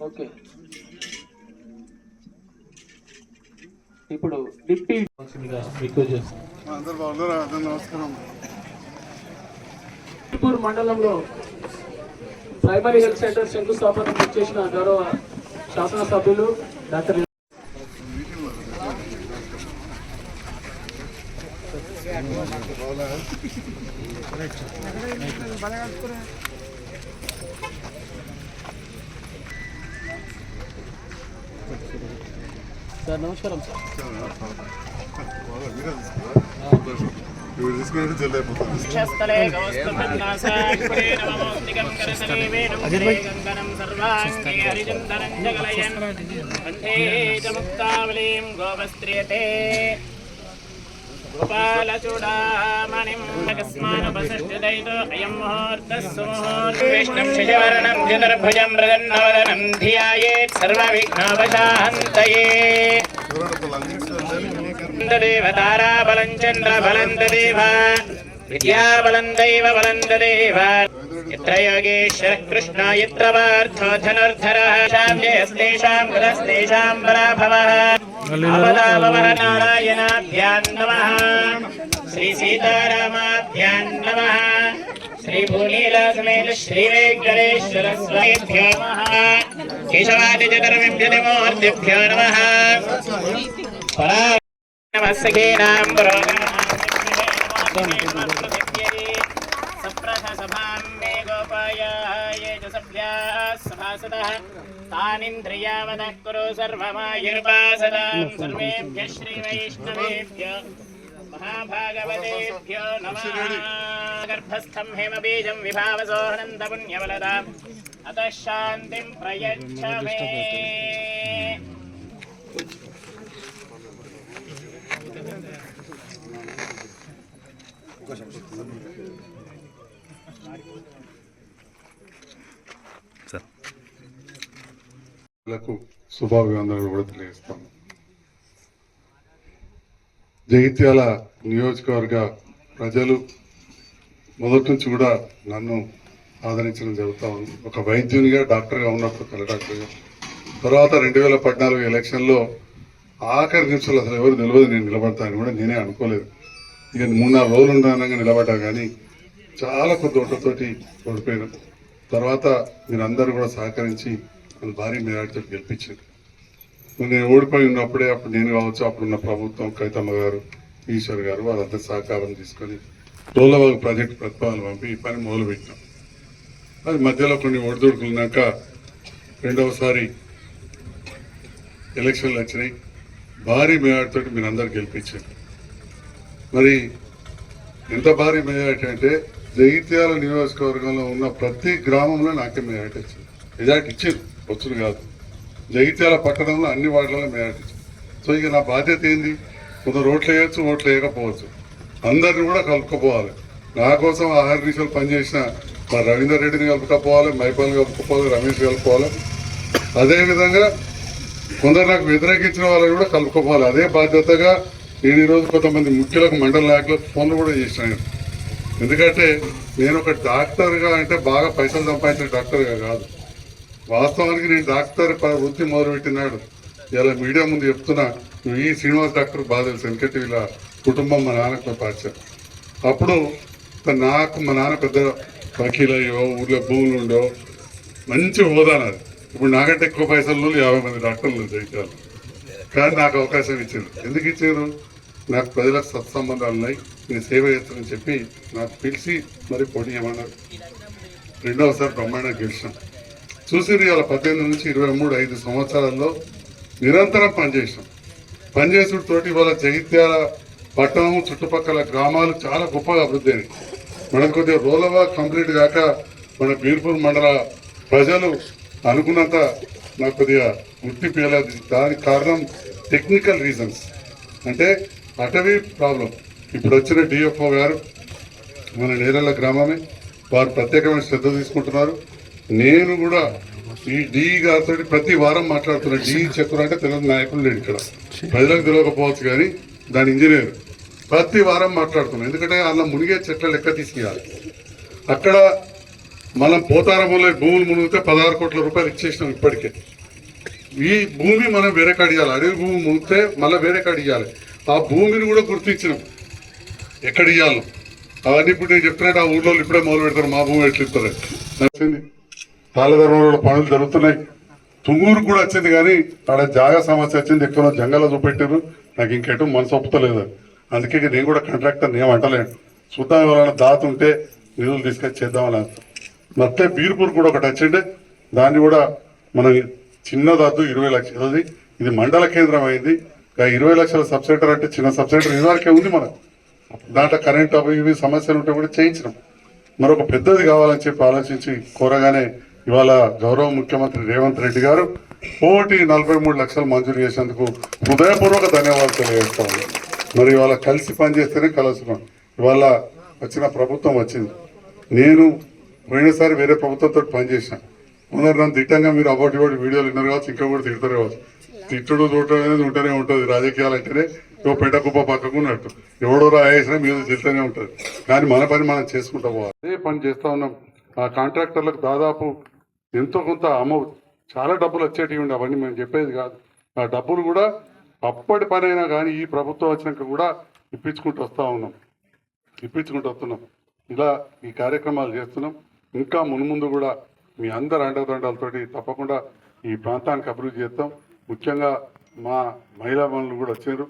Okay. ఇప్పుడు deputy నమస్కారం. మండలంలో ప్రైమరీ హెల్త్ సెంటర్ శంకుస్థాపన చేసిన గౌరవ శాసనసభ్యులు డాక్టర్ సార్ నమస్కారం సార్ బాగా మీరే తీసుకురా ष्णक्षिवर्णं मृदन्नवदनं धियायेत् सर्वविघ्नोपशान्तये देवताराबलं चन्द्रबलं देव विद्याबलं दैव बलं देव यत्र योगेश्वर कृष्ण यत्र पार्थो धनुर्धरः शां जयस्तेषां कुलस्तेषां पराभवः भवदावहनारायणाभ्यां नमः। श्रीसीतारामाभ्यां नमः श्रीभूलीलासमेन श्रीवेङ्कटेश्वरस्वामिभ्यो नमः। केशवादिजगरमिभ्यतिमूर्तिभ्यो नमः। परा नमस्केनाम्बरो नमः। सखीनां सभां मे गोपाय ये च सभ्याः सभासदः तानिन्द्रियावदः कुरु सर्वमायुर्वासदां सर्वेभ्यः श्रीवैष्णवेभ्यो महाभागवतेभ्यो नमः गर्भस्थं हेमबीजं विभावसोऽनन्दपुण्यवलदाम् अतः शान्तिं प्रयच्छ मे లకు శుభాభివందనలు కూడా తెలియజేస్తాను జగిత్యాల నియోజకవర్గ ప్రజలు మొదటి నుంచి కూడా నన్ను ఆదరించడం జరుగుతూ ఉంది. ఒక వైద్యునిగా డాక్టర్గా ఉన్నప్పుడు కల డాక్టర్గా. తర్వాత రెండు వేల పద్నాలుగు ఎలక్షన్లో ఆఖరి నిమిషాలు అసలు ఎవరు నిలవదు నేను నిలబడతాను కూడా నేనే అనుకోలేదు. ఇక మూడు నాలుగు రోజులు ఉండగా నిలబడ్డా కానీ చాలా కొద్ది ఓట్లతోటి ఓడిపోయాను. తర్వాత మీరందరూ కూడా సహకరించి నన్ను భారీ మెజార్టీతో గెలిపించారు నేను ఓడిపోయి ఉన్నప్పుడే అప్పుడు నేను కావచ్చు అప్పుడున్న ప్రభుత్వం కవితమ్మ గారు ఈశ్వర్ గారు వాళ్ళంతా సహకారం తీసుకొని రోలవాగు ప్రాజెక్ట్ ప్రతిపాదన పంపి ఈ పని మొదలుపెట్టాం అది మధ్యలో కొన్ని ఒడిదుడుకులున్నాక రెండవసారి ఎలక్షన్లు వచ్చినాయి. భారీ మెజార్టీతో మీరు అందరు గెలిపించారు. మరి ఎంత భారీ మెజారిటీ అంటే జగిత్యాల నియోజకవర్గంలో ఉన్న ప్రతి గ్రామంలో నాకే మెజారిటీ వచ్చింది. మెజార్టీ ఇచ్చారు. వచ్చుడు కాదు. జగిత్యాల పట్టణంలో అన్ని వార్డులలో మెజారిటీ సో ఇక నా బాధ్యత ఏంది? కొంత రోడ్లు వేయచ్చు ఓట్లు వేయకపోవచ్చు. అందరిని కూడా కలుపుకోపోవాలి. నా కోసం ఆహార దిశలు పనిచేసిన మా రవీందర్ రెడ్డిని కలుపుకపోవాలి మైపాల్ కలుపుకోవాలి రమేష్ కలుపుకోవాలి. అదేవిధంగా కొందరు నాకు వ్యతిరేకించిన వాళ్ళని కూడా కలుపుకోవాలి. అదే బాధ్యతగా నేను ఈరోజు కొంతమంది ముఖ్యులకు మండల నాయకులకు ఫోన్లు కూడా చేసినాను ఎందుకంటే నేను ఒక డాక్టర్గా అంటే బాగా పైసలు సంపాదించిన డాక్టర్గా కాదు. వాస్తవానికి నేను డాక్టర్ ప- వృత్తి మొదలుపెట్టినాడు. ఇలా మీడియా ముందు చెప్తున్నా నువ్వు ఈ శ్రీనివాస్ డాక్టర్ బాగా తెలుసు ఎందుకంటే కుటుంబం మా నాన్నకు పాచారు అప్పుడు నాకు మా నాన్న పెద్ద వకీలయ్యో ఊర్లో భూములు ఉండో మంచి హోదా నాది. ఇప్పుడు నాకంటే ఎక్కువ పైసలు యాభై మంది డాక్టర్లు జయించాలి కానీ నాకు అవకాశం ఇచ్చారు ఎందుకు ఇచ్చారు నాకు ప్రజలకు సత్సంబంధాలు ఉన్నాయి నేను సేవ చేస్తానని చెప్పి నాకు పిలిచి మరి పోటీ ఏమన్నారు రెండవసారి బ్రహ్మాండంగా గెలిచాం చూసి ఇవాళ పద్దెనిమిది నుంచి ఇరవై మూడు ఐదు సంవత్సరాల్లో నిరంతరం పనిచేసాం పనిచేసుడు తోటి ఇవాళ జగిత్యాల పట్టణం చుట్టుపక్కల గ్రామాలు చాలా గొప్పగా అభివృద్ధి అయినాయి. మనకు కొద్దిగా రోలవా కంప్లీట్ కాక మన బీర్పూర్ మండల ప్రజలు అనుకున్నంత నాకు కొద్దిగా గుర్తింపు ఇవ్వలేదు దానికి కారణం టెక్నికల్ రీజన్స్ అంటే అటవీ ప్రాబ్లం ఇప్పుడు వచ్చిన డిఎఫ్ఓ గారు మన నేరళ్ళ గ్రామమే. వారు ప్రత్యేకమైన శ్రద్ధ తీసుకుంటున్నారు. నేను కూడా ఈ డి గారితో ప్రతి వారం మాట్లాడుతున్నా. డి చక్ర అంటే తెలంగాణ నాయకులు లేడు ఇక్కడ. ప్రజలకు తెలియకపోవచ్చు కానీ దాని ఇంజనీర్. ప్రతి వారం మాట్లాడుతున్నాం. ఎందుకంటే అలా మునిగే చెట్ల లెక్క తీసుకెళ్ళాలి అక్కడ మనం పోతారంలో భూములు మునిగితే పదహారు కోట్ల రూపాయలు ఇచ్చేసినాం ఇప్పటికే. ఈ భూమి మనం వేరే కడియాలి అడవి భూమి మునిగితే మళ్ళీ వేరే కాడ ఇవ్వాలి ఆ భూమిని కూడా గుర్తించినాం. ఎక్కడ ఇవ్వాలి అవన్నీ ఇప్పుడు నేను చెప్తున్నట్టు ఆ ఊళ్ళో ఇప్పుడే మొదలు పెడతారు. మా భూమి ఎట్లా ఇస్తారు. తాళధర్మంలో పనులు జరుగుతున్నాయి. తుంగూరు కూడా వచ్చింది కానీ తన జాగా సమస్య వచ్చింది. ఎక్కువ జంగల చూపెట్టారు నాకు ఇంకెటు మనసు ఒప్పుతలేదు. అందుకే నేను కూడా కాంట్రాక్టర్ నేను అంటలేను. చూద్దాం ఎవరైనా దాత ఉంటే నిధులు తీసుకొచ్చి చేద్దామని అంటాం మొత్తం బీర్పూర్ కూడా ఒకటి వచ్చిండే. దాన్ని కూడా మనం చిన్న దాతు ఇరవై అది. ఇది మండల కేంద్రం అయింది. ఇరవై లక్షల సబ్సెంటర్ అంటే చిన్న సబ్సెంటర్ ఇదివరకే ఉంది మనకు. దాంట్లో కరెంట్ అవి ఇవి సమస్యలు ఉంటే కూడా చేయించినాం. మరొక పెద్దది కావాలని చెప్పి ఆలోచించి కోరగానే ఇవాళ గౌరవ ముఖ్యమంత్రి రేవంత్ రెడ్డి గారు కోటి నలభై మూడు లక్షలు మంజూరు చేసేందుకు హృదయపూర్వక ధన్యవాదాలు తెలియజేస్తా ఉన్నాను. మరి ఇవాళ కలిసి పనిచేస్తేనే కలుస్తున్నాం. ఇవాళ వచ్చిన ప్రభుత్వం వచ్చింది. నేను పోయినసారి వేరే ప్రభుత్వంతో పనిచేసిన. కొందరు నన్ను తిట్టంగా మీరు అబౌట్ ఇవాటి వీడియోలు విన్నారు కావచ్చు ఇంకా కూడా తిడతారు కావచ్చు. తిట్టుడు చూడటం అనేది ఉంటూనే ఉంటుంది. రాజకీయాలు అంటేనే ఓ పెద్ద కుప్ప పక్కకు ఉన్నట్టు. ఎవడో రాయేసినా మీద తిడుతూనే ఉంటుంది. కానీ మన పని మనం చేసుకుంటా పోవాలి. అదే పని చేస్తా ఉన్నాం. ఆ కాంట్రాక్టర్లకు దాదాపు ఎంతో కొంత అమౌంట్ చాలా డబ్బులు వచ్చేటివి ఉండే అవన్నీ మేము చెప్పేది కాదు. ఆ డబ్బులు కూడా అప్పటి పనైనా కానీ ఈ ప్రభుత్వం వచ్చినాక కూడా ఇప్పించుకుంటూ వస్తూ ఉన్నాం. ఇప్పించుకుంటూ వస్తున్నాం. ఇలా ఈ కార్యక్రమాలు చేస్తున్నాం. ఇంకా మున్ముందు కూడా మీ అందరు అండదండాలతోటి తప్పకుండా ఈ ప్రాంతానికి అభివృద్ధి చేస్తాం. ముఖ్యంగా మా మహిళా మనులు కూడా వచ్చారు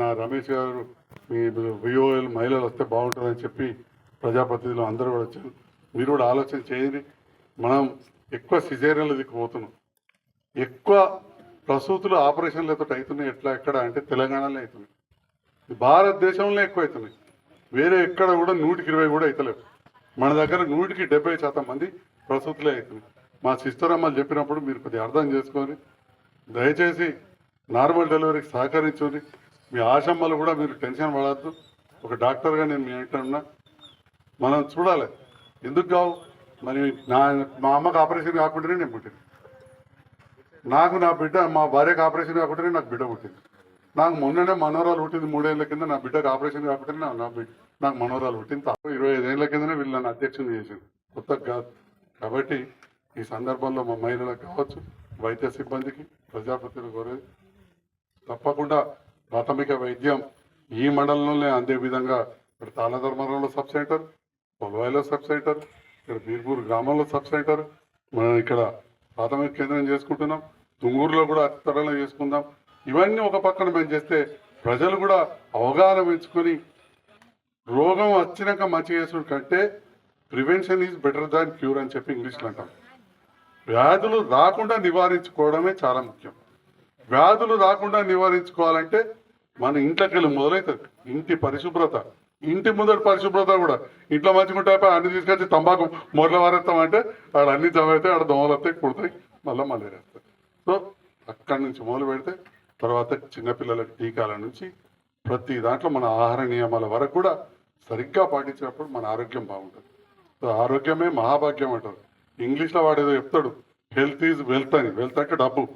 నా రమేష్ గారు మీ విఓఎల్ మహిళలు వస్తే బాగుంటుందని చెప్పి ప్రజాప్రతినిధులు అందరూ కూడా వచ్చారు. మీరు కూడా ఆలోచన చేయండి. మనం ఎక్కువ సిజేరియన్లు దిక్కుపోతున్నాం ఎక్కువ ప్రసూతులు ఆపరేషన్లతో అవుతున్నాయి ఎట్లా ఎక్కడ అంటే తెలంగాణలో అవుతున్నాయి భారతదేశంలో ఎక్కువ అవుతున్నాయి వేరే ఎక్కడ కూడా నూటికి ఇరవై కూడా అవుతలేవు మన దగ్గర నూటికి డెబ్బై శాతం మంది ప్రసూతులే అవుతున్నాయి మా సిస్టర్ అమ్మలు చెప్పినప్పుడు మీరు కొద్దిగా అర్థం చేసుకొని దయచేసి నార్మల్ డెలివరీకి సహకరించుని మీ ఆశమ్మలు కూడా మీరు టెన్షన్ పడద్దు. ఒక డాక్టర్గా నేను మీ అంటున్నా మనం చూడాలి. ఎందుకు కావు? మరి నా మా అమ్మకి ఆపరేషన్ కాకుండానే నేను పుట్టింది నాకు నా బిడ్డ మా భార్యకు ఆపరేషన్ కాకుండానే నాకు బిడ్డ పుట్టింది. నాకు మొన్ననే మనోరాలు పుట్టింది మూడేళ్ళ కింద నా బిడ్డకు ఆపరేషన్ కాకుండానే నా- బిడ్డ నాకు మనోరాలు పుట్టింది. తప్ప ఇరవై ఐదేళ్ళ కిందనే వీళ్ళు నన్ను అధ్యక్షం చేసింది కొత్త కాదు. కాబట్టి ఈ సందర్భంలో మా మహిళలకు కావచ్చు వైద్య సిబ్బందికి ప్రజాపతిని కోరేది తప్పకుండా ప్రాథమిక వైద్యం ఈ మండలంలోనే అందే విధంగా ఇక్కడ తాళధర్మరంలో సబ్ సెంటర్ పొలవాయిలో సబ్ సెంటర్ ఇక్కడ బీర్పూర్ గ్రామంలో సబ్ సెంటర్ మనం ఇక్కడ ప్రాథమిక కేంద్రం చేసుకుంటున్నాం. తుంగూరులో కూడా అతి త్వరలో చేసుకుందాం. ఇవన్నీ ఒక పక్కన మేము చేస్తే ప్రజలు కూడా అవగాహన పెంచుకొని రోగం వచ్చినాక మంచి చేసుడు కంటే prevention is better than cure అని చెప్పి ఇంగ్లీష్లో అంటాం. వ్యాధులు రాకుండా నివారించుకోవడమే చాలా ముఖ్యం. వ్యాధులు రాకుండా నివారించుకోవాలంటే మన ఇంట్లోకి వెళ్ళి మొదలవుతుంది ఇంటి పరిశుభ్రత. ఇంటి ముందర పరిశుభ్రత కూడా. ఇంట్లో మంచిగుంటే అన్ని తీసుకొచ్చి తంబాకు మొదలు వారేస్తాం అంటే ఆడ అన్ని జమ అయితే ఆడ దోమలు వస్తాయి కుడతాయి మళ్ళీ మలేరియా వస్తాయి సో అక్కడి నుంచి మొదలు పెడితే తర్వాత చిన్నపిల్లలకు టీకాల నుంచి ప్రతి దాంట్లో మన ఆహార నియమాల వరకు కూడా సరిగ్గా పాటించినప్పుడు మన ఆరోగ్యం బాగుంటుంది. సో ఆరోగ్యమే మహాభాగ్యం అంటారు. ఇంగ్లీష్లో వాడేదో చెప్తాడు హెల్త్ ఈజ్ వెల్త్ అని. వెల్త్ అంటే డబ్బు.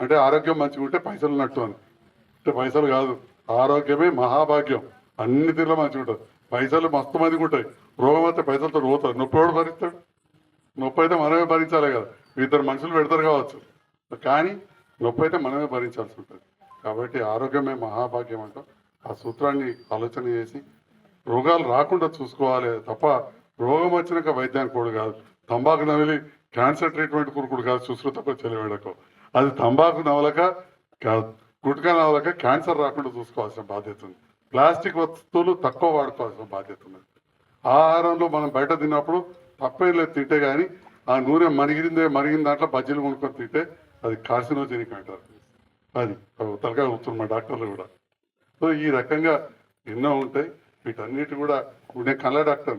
అంటే ఆరోగ్యం మంచిగా ఉంటే పైసలు ఉన్నట్టు అని. అంటే పైసలు కాదు ఆరోగ్యమే మహాభాగ్యం. అన్ని తీరులో మంచిగా ఉంటుంది పైసలు మస్తు మందికి ఉంటాయి. రోగం అయితే పైసలతో పోతారు నొప్పి ఎవడు భరిస్తాడు? నొప్పి అయితే మనమే భరించాలి కదా. ఇద్దరు మనుషులు పెడతారు కావచ్చు. కానీ నొప్పి అయితే మనమే భరించాల్సి ఉంటుంది. కాబట్టి ఆరోగ్యమే మహాభాగ్యం అంటాం. ఆ సూత్రాన్ని ఆలోచన చేసి రోగాలు రాకుండా చూసుకోవాలి తప్ప రోగం వచ్చినాక వైద్యానికి కూడా కాదు. తంబాకు నవలి క్యాన్సర్ ట్రీట్మెంట్ కొడుకుడు కాదు సుశ్రుతకు చెలివేడకు అది తంబాకు నవలక కాదు గుట్కా నవలక క్యాన్సర్ రాకుండా చూసుకోవాల్సిన బాధ్యత ఉంది. ప్లాస్టిక్ వస్తువులు తక్కువ వాడుకోవాల్సిన బాధ్యత ఉన్నది. ఆహారంలో మనం బయట తిన్నప్పుడు తప్పేం లేదు తింటే కానీ ఆ నూనె మరిగిందే మరిగిన దాంట్లో బజ్జీలు కొనుక్కొని తింటే అది కార్సినోజెనిక్ అంటారు. అది తలకాయ కూర్చున్నారు మా డాక్టర్లు కూడా. సో ఈ రకంగా ఎన్నో ఉంటాయి. వీటన్నిటి కూడా నేను కళ్ళ డాక్టర్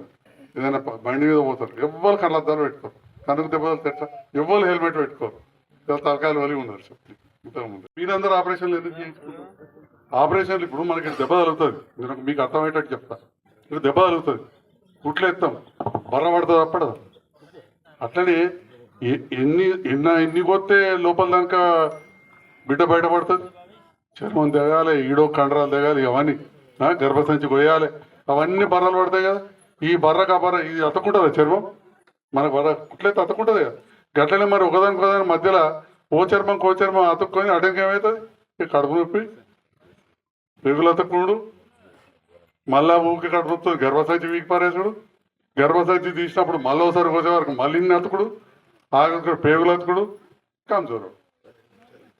ఏదైనా బండి మీద పోతారు. ఎవ్వరు కళ్ళద్దాలు పెట్టుకోరు. కనుక దెబ్బలు తెట్ట ఎవ్వరు హెల్మెట్ పెట్టుకోరు. తలకాయలు వలి ఉన్నారు చెప్పి ఇంతకుముందు మీరందరూ ఆపరేషన్లు ఎందుకు చేయించుకుంటారు? ఆపరేషన్లు ఇప్పుడు మనకి దెబ్బ తగులుతుంది. నేను మీకు అర్థమయ్యేటట్టు చెప్తా. ఇప్పుడు దెబ్బ తగులుతుంది. కుట్లు ఎత్తాం. బర్ర పడుతుంది? అప్పడదు అట్లనే ఎన్ని ఎన్న ఎన్ని కొత్తే లోపల దానిక బిడ్డ బయటపడుతుంది చర్మం తెగాలి ఈడో కండరాలు తెగాలి ఇవన్నీ గర్భసంచి కొయ్యాలి. అవన్నీ బర్రలు పడతాయి కదా. ఈ బర్రకు ఆ బర్ర ఇది అతకుంటుందా చర్మం? మన బర్ర కుట్లయితే అతకుంటుంది కదా గట్లనే మరి ఒకదానికి ఒకదాని మధ్యలో ఓ చర్మం కో చర్మం అతుక్కొని అటెంకి ఏమవుతుంది? కడుపు నొప్పి పెగులు మళ్ళా ఊకి కడుపు నొప్పి వీకి పారేసుడు గర్భసంచి తీసినప్పుడు మళ్ళీ ఒకసారి పోసే వరకు మళ్ళీ నతకుడు ఆగడు పేగులతకుడు పేగులు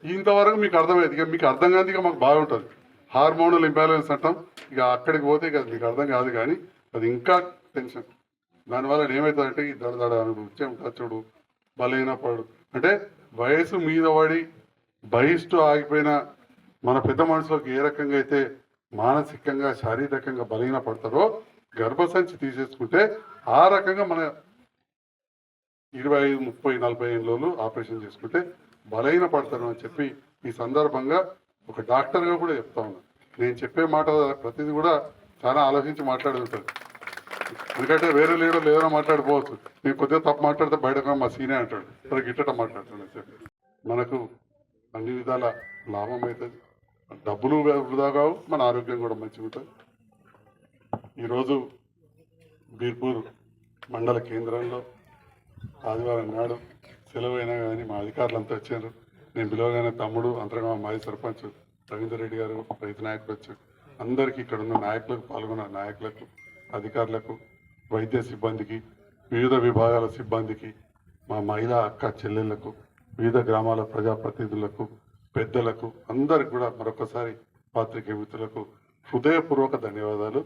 ఇంతవరకు మీకు అర్థమైంది. ఇక మీకు అర్థం కాదు ఇక మాకు బాగుంటుంది. హార్మోనల్ ఇంబ్యాలెన్స్ అంటాం. ఇక అక్కడికి పోతే ఇక మీకు అర్థం కాదు కానీ అది ఇంకా టెన్షన్. దానివల్ల ఏమవుతుందంటే ఈ దడదడ అనుభవించే టచ్చుడు బలహీన పడు అంటే వయసు మీద పడి బహిష్టు ఆగిపోయిన మన పెద్ద మనుషులకు ఏ రకంగా అయితే మానసికంగా శారీరకంగా బలహీన పడతారో గర్భసంచి తీసేసుకుంటే ఆ రకంగా మన ఇరవై ఐదు ముప్పై నలభై ఏళ్ళు ఆపరేషన్ చేసుకుంటే బలహీన పడతారు అని చెప్పి ఈ సందర్భంగా ఒక డాక్టర్గా కూడా చెప్తా ఉన్నాను నేను చెప్పే మాట ప్రతిదీ కూడా చాలా ఆలోచించి మాట్లాడుతుంటారు ఎందుకంటే వేరే లీడర్లు ఏదైనా మాట్లాడిపోవచ్చు నేను కొద్దిగా తప్పు మాట్లాడితే బయటకు మా సీనియర్ అంటాడు. మరి గిట్టట మాట్లాడుతున్నాను చెప్పి మనకు అన్ని విధాల లాభం అవుతుంది. డబ్బులు వృధా కావు మన ఆరోగ్యం కూడా మంచిగా ఉంటుంది. ఈరోజు బీర్పూర్ మండల కేంద్రంలో ఆదివారం నాడు సెలవైనా కానీ మా అధికారులంతా వచ్చారు. నేను పిలవగానే తమ్ముడు అంతరంగా మాజీ సర్పంచ్ రవీందర్ రెడ్డి గారు రైతు నాయకులు వచ్చారు. అందరికీ ఇక్కడ ఉన్న నాయకులకు పాల్గొన్న నాయకులకు అధికారులకు వైద్య సిబ్బందికి వివిధ విభాగాల సిబ్బందికి మా మహిళా అక్క చెల్లెళ్ళకు వివిధ గ్రామాల ప్రజాప్రతినిధులకు పెద్దలకు అందరికి కూడా మరొకసారి పాత్రికే మిత్రులకు హృదయపూర్వక ధన్యవాదాలు.